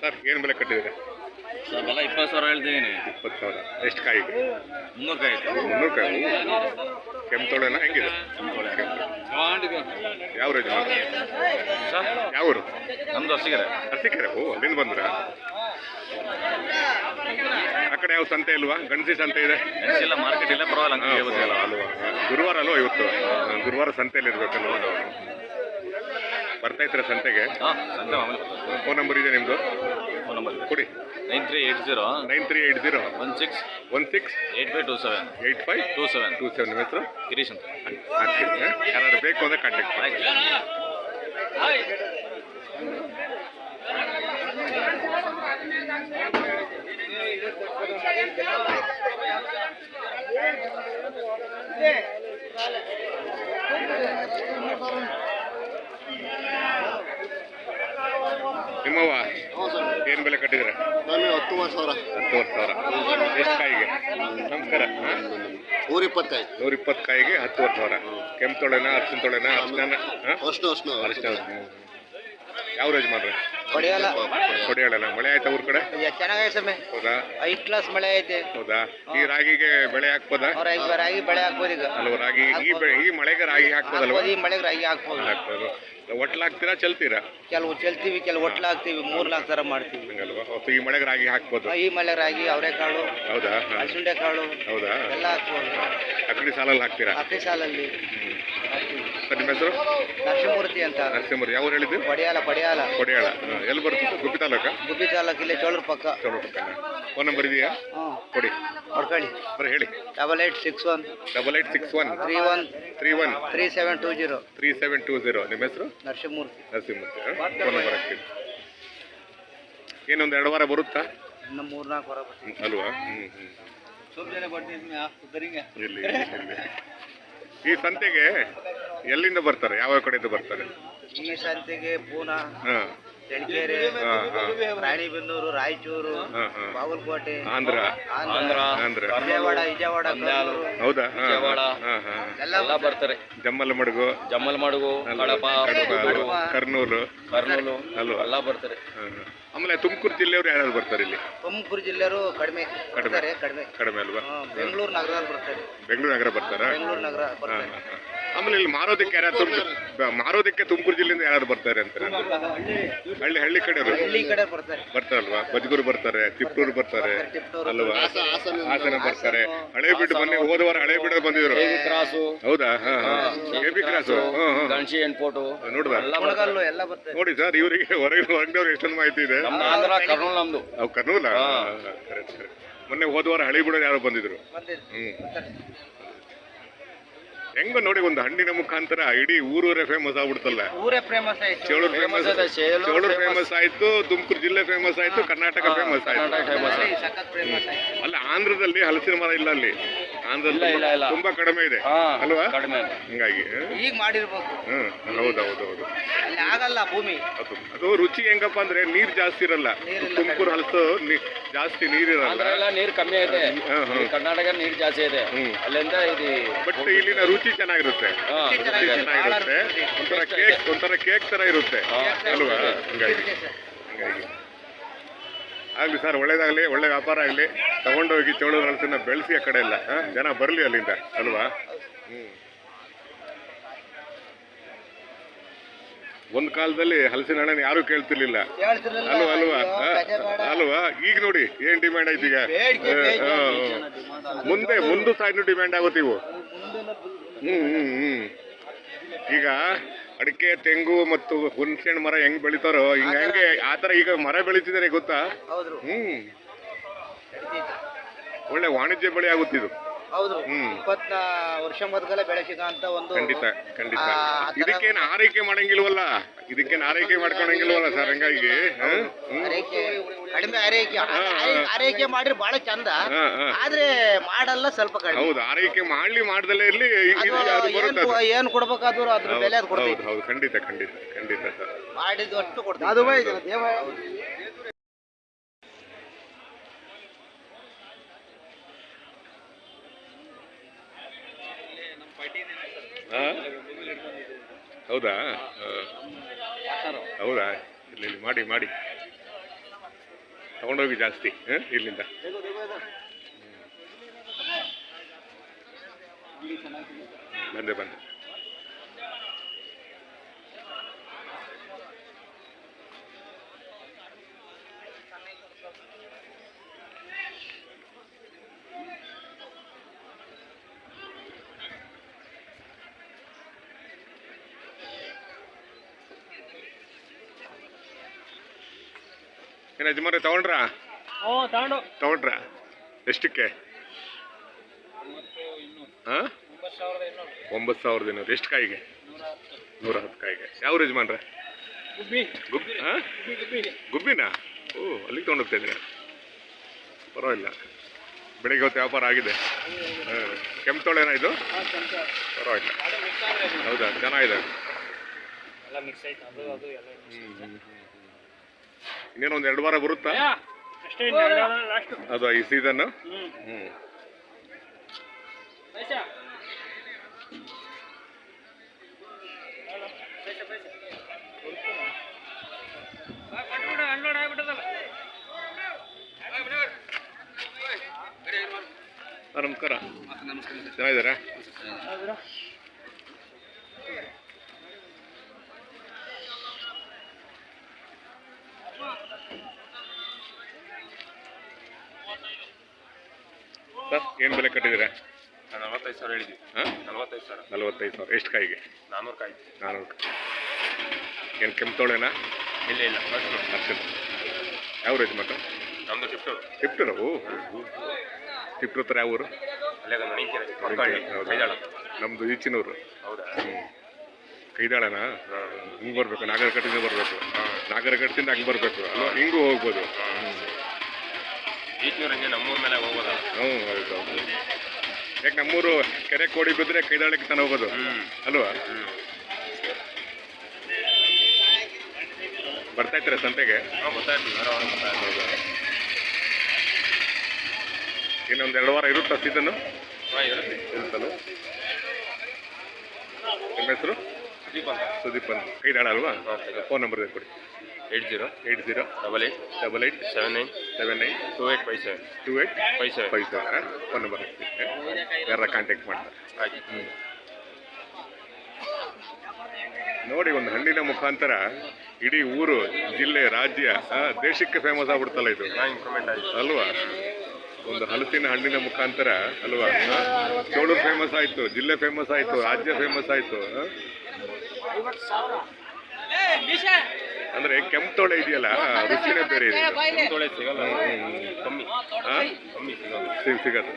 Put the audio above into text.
Sir ಏನು ಬೆಲೆ ಕಟ್ಟಿದ್ದೀರಾ? Sir ಬೆಲೆ ಇಪ್ಪತ್ತು ಸಾವಿರ ಹೇಳ್ತಿದ್ದೀನಿ ಇಪ್ಪತ್ತು ಸಾವಿರ. ಎಷ್ಟು ಕಾಯಿ ಮುನ್ನೂರು ಕಾಯಿ ಮುನ್ನೂರು ಕಾಯಿ? ಕೆಂಪು ತೊಳೆನ ಹೆಂಗಿದೆ? ಯಾವ ಸರ್? ಯಾವ ಊರು? ನಮ್ದು ಹಸಿಕೆರೆ ಹಸಿಕೆರೆ ಓ ಅಲ್ಲಿಂದ ಬಂದ್ರ? ಕಡೆ ಯಾವ ಸಂತೆ ಇಲ್ವಾ? ಗಣಸಿ ಸಂತೆ ಇದೆ? ಇಲ್ಲ ಮಾರ್ಕೆಟ್ ಇಲ್ಲ ಪರವಾಗಿಲ್ಲ ಅಲ್ವಾ ಗುರುವಾರ ಅಲ್ವಾ ಇವತ್ತು? ಗುರುವಾರ ಸಂತೆಯಲ್ಲಿ ಇರ್ಬೇಕಲ್ವ ಬರ್ತಾ ಇದ್ರ ಸಂತೆಗೆ? ಹಾಂ ಸಂತೆ ಮಾಮೂಲಿ ಬರ್ತದೆ ಫೋನ್ ನಂಬರ್ ಇದೆ ನಿಮ್ದು? ಫೋನ್ ನಂಬರ್ ಕೊಡಿ. Nine three eight zero nine three eight zero one six one six eight five two seven eight five two seven two seven ನಿಮ್ಮ ಹೆಸರು? ಗಿರೀಶ್ ಅಂತ. ಹಾಕ್ತೀನಿ ಯಾರು ಬೇಕು ಅಂದರೆ ಕಾಂಟ್ಯಾಕ್ಟ್ ಮಾಡಿ. ನಿಮ್ಮವ್ವ ಏನು ಬೆಲೆ ಕಟ್ಟಿದ್ರೆ ನಾನು ಹತ್ತುವರೆ ಸಾವಿರ. ಹತ್ತುವರೆ ಸಾವಿರ. ಎಷ್ಟು ಕಾಯಿಗೆ? ನಮಸ್ಕಾರ. ನೂರ ಇಪ್ಪತ್ತೈದು ನೂರ ಇಪ್ಪತ್ತು ಕಾಯಿಗೆ ಹತ್ತುವರೆ ಸಾವಿರ. ಕೆಂಪು ತೊಳೆನ ಅರ್ಶಿನ ತೊಳೆನ ಅರ್ಶಿನ ಅರ್ಶಿನ ಅರ್ಶಿನ ಯಾವ ರೇಜ್ ಮಾಡ್ರಿ? ಹೊಡೆಯಲ್ಲ. ಹೊಡೆಯಲ್ಲ ಮಳೆ ಆಯ್ತಾ ಊರ್ ಕಡೆ? ಚೆನ್ನಾಗೈತೆ ಸಮಯ ಹೌದಾ? ಐದು ಕ್ಲಾಸ್ ಮಳೆ ಐತೆ. ಹೌದಾ? ಈ ರಾಗಿಗೆ ಬೆಳೆ ಹಾಕ್ಬೋದಾ? ರಾಗಿ ರಾಗಿ ಬೆಳೆ ಹಾಕ್ಬೋದು ಈಗ. ಅಲ್ವ ರಾಗಿ ಈ ಬೆಳೆ ಈ ಮಳೆಗೆ ರಾಗಿ ಹಾಕ್ಬೋದಲ್ವ? ಹಾಕ್ಬೋದು ಈ ಮಳೆಗೆ ರಾಗಿ ಹಾಕ್ಬೋದು. ಹಾಕ್ಬೋದು. ಒಟ್ಲಾಗ್ತೀರಾ ಚೆಲ್ತೀರಾ? ಕೆಲವು ಚೆಲ್ತೀವಿ ಕೆಲವು ಒಟ್ಲ ಹಾಕ್ತೀವಿ. ಮೂರ್ ನಾಲ್ಕು ಥರ ಮಾಡ್ತೀವಿ. ಹಂಗಲ್ವಾ? ಈ ಮಳೆಗೆ ರಾಗಿ ಹಾಕ್ಬೋದು. ಈ ಮಳೆ ರಾಗಿ ಅವರೆಕಾಳು ಹೌದಾ. ಹಲಸುಂಡೆ ಕಾಳು ಹೌದಾ? ಎಲ್ಲ ಹಾಕ್ಬೋದು. ಅಕ್ಕಡಿ ಸಾಲಲ್ಲಿ ಹಾಕ್ತೀರಾ? ಅಕ್ಕಿ ಸಾಲಲ್ಲಿ. ಸರ್ ನಿಮ್ಮ ಹೆಸರು? ನರಸಿಂಹಮೂರ್ತಿ ಅಂತ. ನರಸಿಂಹಮೂರ್ತಿ. ಯಾವ ಊರು ಹೇಳಿದ್ದು? ಪಡಿಯಾಲ ಪಡಿಯಾಲ. ಕೊಡಿಯಾಳ ಹಾ, ಎಲ್ಲಿ ಬರುತ್ತೆ ಗುಬ್ಬಿ ತಾಲೂಕ? ಗುಬ್ಬಿ ತಾಲೂಕು ಇಲ್ಲೇ ಚೋಳರ ಪಕ್ಕ. ಚಲೋ ಫೋನ್ ನಂಬರ್ ಇದೆಯಾ? ಹ್ಞೂ ಕೊಡಿ. ಹೊಡ್ಕೊಳ್ಳಿ. ಬರೀ ಹೇಳಿ. Double eight six one. Double eight six one. Three one. Three one. Three seven two zero. Three seven two zero. ನಿಮ್ಮ ಹೆಸರು? ನರಸಿಂಹಮೂರ್ತಿ. ನರಸಿಂಹಮೂರ್ತಿ. ಫೋನ್ ನಂಬರ್ ಹಾಕ್ತೀನಿ. ಏನೊಂದು ಎರಡು ವಾರ ಬರುತ್ತಾ? ಇನ್ನು ಮೂರು ನಾಲ್ಕು ವಾರ ಬರ್ತೀವಿ ಹ್ಮ್, ಅಲ್ವಾ? ಹ್ಮ್ ಹ್ಮ್ ಸ್ವಲ್ಪ ಜನ ಬರ್ತೀನಿ ಇಲ್ಲಿ ಇಲ್ಲಿ. ಈ ಸಂತೆಗೆ ಎಲ್ಲಿಂದ ಬರ್ತಾರೆ? ಯಾವ ಕಡೆಯಿಂದ ಬರ್ತಾರೆ? ಈ ಶಾಂತಿಗೆ ಪೂನಾ ಹಾ. ಚಳ್ಳಕೆರೆ ರಾಣಿಬೆನ್ನೂರು ರಾಯಚೂರು ಹಾ ಹಾ. ಬಾಗಲಕೋಟೆ ಆಂಧ್ರ. ಆಂಧ್ರ ಆಂಧ್ರ. ವಿಜಯವಾಡ ವಿಜಯವಾಡ. ಹೌದಾ? ಹಾ ವಿಜಯವಾಡ. ಹಾ ಹಾ. ಎಲ್ಲ ಬರ್ತಾರೆ. ಜಮ್ಮಲ್ ಮಡುಗು ಜಮ್ಮಲ್ ಮಡುಗು ಅಲ್ವಾ? ಕಡಪ ಕಡಪ. ಕರ್ನೂಲು. ಕರ್ನೂಲು. ಅಲ್ವಾ? ಎಲ್ಲ ಬರ್ತಾರೆ. ಹಾ, ಹಾ. ಆಮೇಲೆ ತುಮಕೂರು ಜಿಲ್ಲೆಯವರು ಯಾರು ಬರ್ತಾರೆ ಇಲ್ಲಿ? ತುಮಕೂರು ಜಿಲ್ಲೆಯವರು ಕಡಿಮೆ ಕಡಿಮೆ. ಬರ್ತಾರೆ ಕಡಿಮೆ. ಕಡಿಮೆ ಅಲ್ವಾ? ಹಾ, ಬೆಂಗಳೂರು ನಗರದಲ್ಲಿ ಬರ್ತಾರೆ. ಬೆಂಗಳೂರು ನಗರ ಬರ್ತಾರೆ? ಬೆಂಗಳೂರು ನಗರ ಬರ್ತಾರೆ ಹಾ, ಹಾ. ಆಮೇಲೆ ಇಲ್ಲಿ ಮಾರೋದಕ್ಕೆ ಯಾರು ತುಮಕೂರು ಮಾರೋದಕ್ಕೆ ತುಮಕೂರು ಜಿಲ್ಲೆಯಿಂದ ಯಾರು ಬರ್ತಾರೆ ಅಂತ ಹಳ್ಳಿ ಹಳ್ಳಿ ಕಡೆಯವರು ಹಳ್ಳಿ ಕಡೆ ಬರ್ತಾರೆ. ಬರ್ತಾರಲ್ವಾ? ಬಜಗೂರು ಬರ್ತಾರೆ ತಿಪ್ಟೂರು ಬರ್ತಾರೆ ಅಲ್ವಾ? ಹಾಸನ ಬರ್ತಾರೆ. ಹಳೆ ಬಿಟ್ಟು ಮೊನ್ನೆ ಹೋದ ವಾರ ಹಳೆ ಬಿಡ ಬಂದಿದ್ರು. ಕ್ರಾಸು. ಹೌದಾ? ಹಾ ಹಾ. K B cross. ನೋಡ್ದ? ನೋಡಿ ಸರ್ ಇವರಿಗೆ ಹೊರಗಿನ ಹೊರಗಿನವ್ರು ಎಷ್ಟೊಂದು ಮಾಹಿತಿ ಇದೆ. ಕರ್ನೂಲ್ ಅವು ಮೊನ್ನೆ ಹೋದ ವಾರ ಹಳೆ ಬಿಡೋರು ಯಾರೋ ಬಂದಿದ್ರು. ಹ್ಮ್. ಹೆಂಗ ನೋಡಿ ಒಂದು ಹಣ್ಣಿನ ಮುಖಾಂತರ ಇಡೀ ಊರೂರೇ ಫೇಮಸ್ ಆಗ್ಬಿಡ್ತಲ್ಲ. ಊರೇ famous Cholur famous Chelur famous ಆಯ್ತು ತುಮಕೂರು ಜಿಲ್ಲೆ ಫೇಮಸ್ ಆಯ್ತು ಕರ್ನಾಟಕ. ಫೇಮಸ್ ಆಯ್ತು. ಅಲ್ಲ ಆಂಧ್ರದಲ್ಲಿ ಹಲಸಿನ ಮರ ಇಲ್ಲ ಅಲ್ಲಿ. ಆಂಧ್ರದಲ್ಲಿ ಇಲ್ಲ, ಇಲ್ಲ, ಇಲ್ಲ. ತುಂಬಾ ಕಡಿಮೆ ಇದೆ. ಹಾ ಅಲ್ವಾ? ಕಡಿಮೆ ಹಿಂಗಾಗಿ ಈಗ ಮಾಡಿರ್ಬೇಕು. ಹ್ಮ್ ಅಲ್ಲಿ ಆಗಲ್ಲ ಭೂಮಿ. ಅದು ಅದು ರುಚಿ ಹೆಂಗಪ್ಪ ಅಂದ್ರೆ ನೀರ್ ಜಾಸ್ತಿ ಇರಲ್ಲ. ನೀರಿಲ್ಲ. ತುಮಕೂರು ಹಲಸು ನೀ- ಜಾಸ್ತಿ ನೀರಿರಲ್ಲ. ಇರಲ್ಲ ಎಲ್ಲ ನೀರು ಕಮ್ಮಿ ಇದೆ. ಹಾ, ಹಾ. ಈ ಕರ್ನಾಟಕ ನೀರು ಜಾಸ್ತಿ ಇದೆ. ಹ್ಮ್. ಅಲ್ಲಿಂದ ಇದು ಬಟ್ ಇಲ್ಲಿನ ರುಚಿ ಚೆನ್ನಾಗಿರುತ್ತೆ. ಹಾ, ರುಚಿ ಚೆನ್ನಾಗಿರುತ್ತೆ. ಚೆನ್ನಾಗಿರುತ್ತೆ. ಒಂಥರ ಕೇಕ್ ಒಂಥರ ಕೇಕ್ ತರ ಇರುತ್ತೆ. ಅಲ್ವಾ? ಹಿಂಗಾಗಿ ಹಿಂಗಾಗಿ. ಆಗ್ಲಿ ಸರ್ ಒಳ್ಳೇದಾಗಲಿ ಒಳ್ಳೆ ವ್ಯಾಪಾರ ಆಗಲಿ. ತಗೊಂಡೋಗಿ ಚೌಳು ಹಲಸನ್ನ ಬೆಳೆಸಿ ಆ ಕಡೆ ಎಲ್ಲ? ಜನ ಬರಲಿ ಅಲ್ಲಿಂದ ಅಲ್ವಾ? ಒಂದ್ ಕಾಲದಲ್ಲಿ ಹಲಸಿನ ಹಣ್ಣನ್ನು ಯಾರು ಕೇಳ್ತಿರ್ಲಿಲ್ಲ. ಅಲ್ವಾ ಅಲ್ವಾ? ಅಲ್ವಾ? ಈಗ ನೋಡಿ ಏನ್ ಡಿಮ್ಯಾಂಡ್ ಆಯ್ತು ಈಗ. ಮುಂದೆ ಒಂದು ಇನ್ನು ಡಿಮ್ಯಾಂಡ್ ಆಗುತ್ತೆ ಇವು ಹ್ಮ್ ಹ್ಮ್ ಹ್ಮ್. ಈಗ ಅಡಿಕೆ ತೆಂಗು ಮತ್ತು ಹುಣಸೆಹಣ್ಣು ಮರ ಹೆಂಗ್ ಬೆಳಿತಾರೋ ಹಿಂಗ ಹಂಗೆ ಆತರ ಈಗ ಮರ ಬೆಳಿತಿದಾರೆ ಗೊತ್ತಾ? ಹೌದು ಹ್ಮ್. ಒಳ್ಳೆ ವಾಣಿಜ್ಯ ಬೆಳೆ ಆಗುತ್ತಿದು ಹೌದು ಹ್ಮ್. ಇಪ್ಪತ್ತ ವರ್ಷ ಮೊದಲ ಬೆಳೆಸಿದ ಒಂದು ಖಂಡಿತ ಖಂಡಿತ. ಆ, ಆ ಥರ ಇದಕ್ಕೇನು ಆರೈಕೆ ಮಾಡಂಗಿಲ್ವಲ್ಲ? ಇದಕ್ಕೇನು ಆರೈಕೆ ಮಾಡ್ಕೊಂಡಂಗಿಲ್ವಲ್ಲ ಸರ್ ಹಂಗಾಗಿ ಹಾ? ಹ್ಮ್. ಆರೈಕೆ ಕಡಿಮೆ ಆರೈಕೆ ಆರೈಕೆ ಮಾಡಿದ್ರೆ ಬಹಳ ಚಂದ. ಆದ್ರೆ ಮಾಡಲ್ಲ ಸ್ವಲ್ಪ ಕಡಿಮೆ. ಹೌದು ಆರೈಕೆ ಮಾಡ್ಲಿ ಮಾಡ್ದಲೇ ಇರ್ಲಿ ಏನ್ ಕೊಡ್ಬೇಕಾದ್ರು ಅದ್ರ ಮೇಲೆ ಅದು ಕೊಡ್ತೀವಿ. ಹೌದು ಖಂಡಿತ ಖಂಡಿತ ಖಂಡಿತ ಮಾಡಿದ್ದು ಅಷ್ಟು ಕೊಡ್ತೀವಿ. ಅದು ಹೌದಾ. ಹೌದಾ? ಇಲ್ಲಿ ಇಲ್ಲಿ ಮಾಡಿ ಮಾಡಿ. ತಗೊಂಡೋಗಿ ಜಾಸ್ತಿ? ಇಲ್ಲಿಂದ ಬಂದೆ ಬಂದೆ ಏನು ಯಜಮಾನ್ರೆ ತಗೊಂಡ್ರಾ? ಓ ತಗೊಂಡು. ತಗೊಂಡ್ರ? ಎಷ್ಟಕ್ಕೆ? ಹಾಂ? ಒಂಬತ್ತು ಸಾವಿರದ ಇನ್ನೂರು. ಎಷ್ಟು ಕಾಯಿಗೆ? ನೂರ ಹತ್ತು ಕಾಯಿಗೆ. ಯಾವ ಯಜಮಾನ್ರೆ? ಗುಬ್ಬಿ. ಗುಬ್ ಹಾಂ? ಗುಬ್ಬಿ ಗುಬ್ಬಿನಾ? ಓ ಅಲ್ಲಿಗೆ ತೊಗೊಂಡೋಗ್ತಾ ಇದ್ದೀರಾ? ಪರವಾಗಿಲ್ಲ. ಬೆಳಿಗ್ಗೆ ಹೊತ್ತು ವ್ಯಾಪಾರ ಆಗಿದೆ. ಹಾಂ ಕೆಂಪುತೊಳೆನಾ ಇದು? ಪರವಾಗಿಲ್ಲ. ಹೌದಾ? ಚೆನ್ನಾಗಿದೆ. ಎಲ್ಲ ಮಿಕ್ಸ್ ಆಯ್ತು ಅದು ಅದು ಎಲ್ಲ ಇನ್ನೇನು ಒಂದು ಎರಡು ವಾರ ಬರುತ್ತಾ ಅಷ್ಟೇ ಲಾಸ್ಟ್ ಅದು ಈ ಸೀಸನ್ ಹ್ಮ್. ನಮಸ್ಕಾರ. ಚೆನ್ನಾಗಿದ್ದೀರಾ? ಸರ್ ಏನು ಬೆಲೆ ಕಟ್ಟಿದ್ದೀರಾ? ನಲವತ್ತೈದು ಸಾವಿರ ಹೇಳಿದ್ವಿ. ಹಾಂ? ನಲವತ್ತೈದು ಸಾವಿರ. ನಲವತ್ತೈದು ಸಾವಿರ. ಎಷ್ಟು ಕಾಯಿಗೆ? ನಾನ್ನೂರು ಕಾಯಿ. ನಾನ್ನೂರು ಏನು ಕೆಂಪುತೊಳೆನಾ ಇಲ್ಲ ಇಲ್ಲ. ಅರ್ಶಿನ ಯಾವ ರೇಜ್ ಮಟ್ಟ ನಮ್ಮದು ಟಿಪ್ಟೂರು ತಿಪ್ಟೂರ ಓ ತಿಪ್ಟೂರ್ ಹತ್ರ ಯಾವ ಊರು? ಅಲ್ಲೇ ಮಣಿಕೆರೆ ಮಕ್ಕಳ್ಳಿ ಕೈದಾಳ ನಮ್ಮದು ಈಚಿನೂರು. ಹೌದಾ? ಕೈದಾಳನಾ? ಹಿಂಗೆ ಬರಬೇಕು. ನಾಗರಕಟ್ಟಿಂದ ಬರಬೇಕು. ನಾಗರಕಟ್ಟಿಂದ ಹಂಗೆ ಬರಬೇಕು. ಅಲ್ವಾ? ಹಿಂಗೂ ಹೋಗ್ಬೋದು. ಈಚೂರು ಹಂಗೆ ನಮ್ಮೂರ ಮೇಲೆ ಹೋಗೋದಲ್ಲ. ಹ್ಞೂ ಹೌದು ಯಾಕೆ ನಮ್ಮೂರು ಕೆರೆ ಕೋಡಿ ಬಿದ್ದರೆ ಕೈದಾಳಕ್ಕೆ ತಾನು ಹೋಗೋದು? ಅಲ್ವಾ? ಬರ್ತಾ ಇರ್ತೀರಾ ಸಂತೆಗೆ? ಇನ್ನೊಂದು ಎರಡು ವಾರ ಇರುತ್ತಾ ಸೀಸನ್ನು ಇರುತ್ತಲ್ಲ ನಿಮ್ಮ ಹೆಸರು? ಸುದೀಪ್ ಅಂತ. ಕೈದಾಳ ಅಲ್ವಾ? ಫೋನ್ ನಂಬರ್ ಕೊಡಿ. Eight zero eight zero double eight double eight seven nine seven nine two eight five seven. Two eight five seven. Five seven. Phone number ಯಾರ ಕಾಂಟ್ಯಾಕ್ಟ್ ಮಾಡ್ತಾರೆ. ನೋಡಿ ಒಂದು ಹಣ್ಣಿನ ಮುಖಾಂತರ ಇಡೀ ಊರು ಜಿಲ್ಲೆ ರಾಜ್ಯ ದೇಶಕ್ಕೆ ಫೇಮಸ್ ಆಗ್ಬಿಡ್ತಲ್ಲ ಇದು. ಅಲ್ವಾ? ಒಂದು ಹಲಸಿನ ಹಣ್ಣಿನ ಮುಖಾಂತರ ಅಲ್ವಾ? ಚೋಳೂರು ಫೇಮಸ್ ಆಯ್ತು ಜಿಲ್ಲೆ ಫೇಮಸ್ ಆಯ್ತು ರಾಜ್ಯ ಫೇಮಸ್ ಆಯ್ತು ಅಂದ್ರೆ ಕೆಂಪುತೊಳೆ ಇದೆಯಲ್ಲ ಆ, ರುಚಿನೇ ಬೇರೆ ಇದೆ ತೊಳೆ ಸಿಗಲ್ಲ. ಕಮ್ಮಿ. ಸಿಗಲ್ಲ ಕಮ್ಮಿ ಸಿಗೋದು ಸಿಗ್- ಸಿಗದು